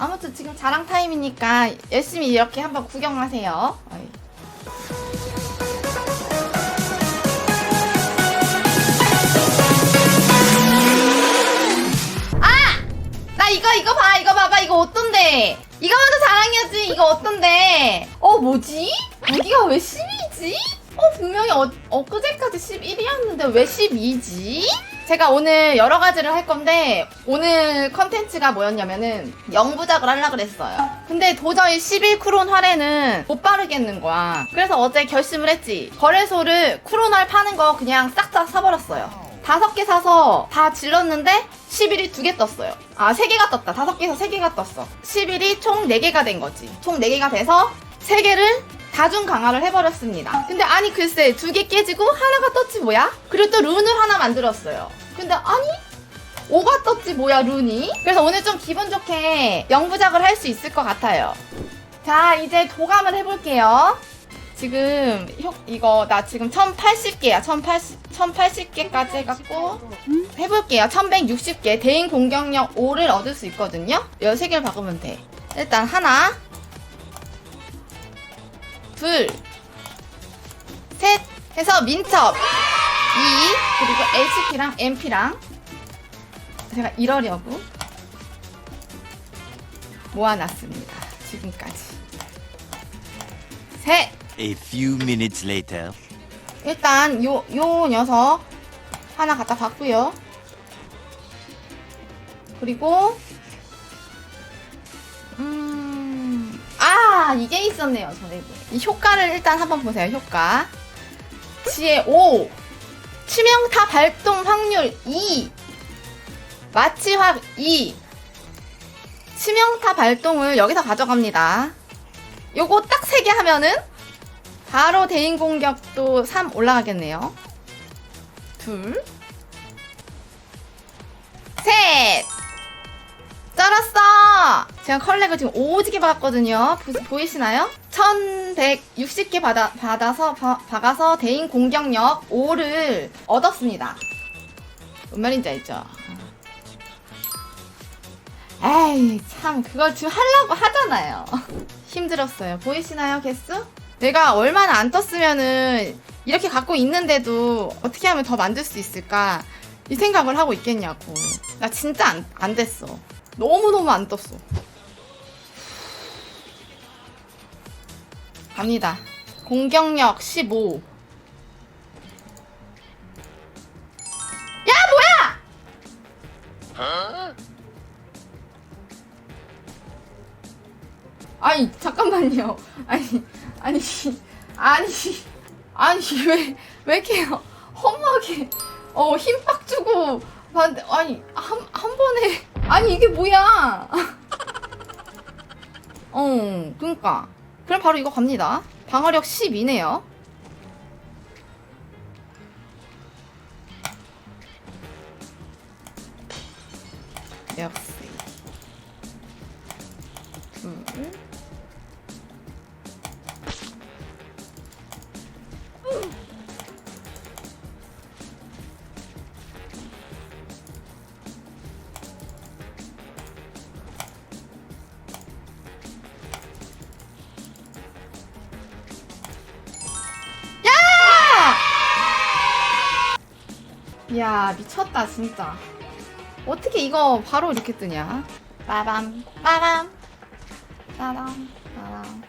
아무튼 지금 자랑 타임이니까 열심히 이렇게 한번 구경하세요. 어이. 아! 나 이거 이거 봐 이거 봐봐 이거 어떤데? 이거 먼저 자랑이었지 이거 어떤데? 어 뭐지? 여기가 왜 10이지? 어 분명히 어, 엊그제까지 11이었는데 왜 12지? 제가 오늘 여러 가지를 할 건데 오늘 컨텐츠가 뭐였냐면은 영부작을 하려고 그랬어요. 근데 도저히 11 쿠론 활에는 못 바르겠는 거야. 그래서 어제 결심을 했지. 거래소를 활 파는 거 그냥 싹다 사버렸어요. 다섯 개 사서 다 질렀는데 11이 두 개 떴어요. 아, 세 개가 떴다. 다섯 개에서 세 개가 떴어. 11이 총 네 개가 된 거지. 총 네 개가 돼서 세 개를 다중 강화를 해버렸습니다. 근데 아니 글쎄 두 개 깨지고 하나가 떴지 뭐야? 그리고 또 룬을 하나 만들었어요. 근데 아니 5가 떴지 뭐야 룬이? 그래서 오늘 좀 기분 좋게 영부작을 할 수 있을 것 같아요. 자 이제 도감을 해볼게요. 지금 효, 이거 나 지금 1080개야 1080, 1080개까지 해갖고 해볼게요 1160개 대인 공격력 5를 얻을 수 있거든요 13개를 박으면 돼 일단 하나 둘 셋 해서 민첩 2 그리고 HP랑 MP랑 제가 이러려고 모아놨습니다 지금까지 셋 A few minutes later. 일단 요, 요 녀석 하나 갖다 봤고요. 그리고 아 이게 있었네요 전에 이 효과를 일단 한번 보세요 효과. 지혜 5 치명타 발동 확률 2 마취확 2 치명타 발동을 여기서 가져갑니다. 요거 딱세개 하면은 바로 대인 공격도 3 올라가겠네요. 둘, 셋! 쩔었어! 제가 컬렉을 지금 오지게 받았거든요. 보, 보이시나요? 1160개 받아, 받아서, 바, 박아서 대인 공격력 5를 얻었습니다. 뭔 말인지 알죠? 에이, 참, 그걸 지금 하려고 하잖아요. 힘들었어요. 보이시나요, 개수? 내가 얼마나 안 떴으면은 이렇게 갖고 있는데도 어떻게 하면 더 만들 수 있을까 이 생각을 하고 있겠냐고 나 진짜 안, 안 됐어 너무너무 안 떴어 갑니다 공격력 15 야, 뭐야! 아니 잠깐만요. 아니 아니 아니 아니 왜 왜 이렇게 험하게 어 힘 빡 주고 봤는데 아니 한 한 번에 아니 이게 뭐야? 어 그러니까 그럼 바로 이거 갑니다. 방어력 12네요. 역시 둘 야 미쳤다 진짜. 어떻게 이거 바로 이렇게 뜨냐? 빠밤 빠밤. 빠밤 빠밤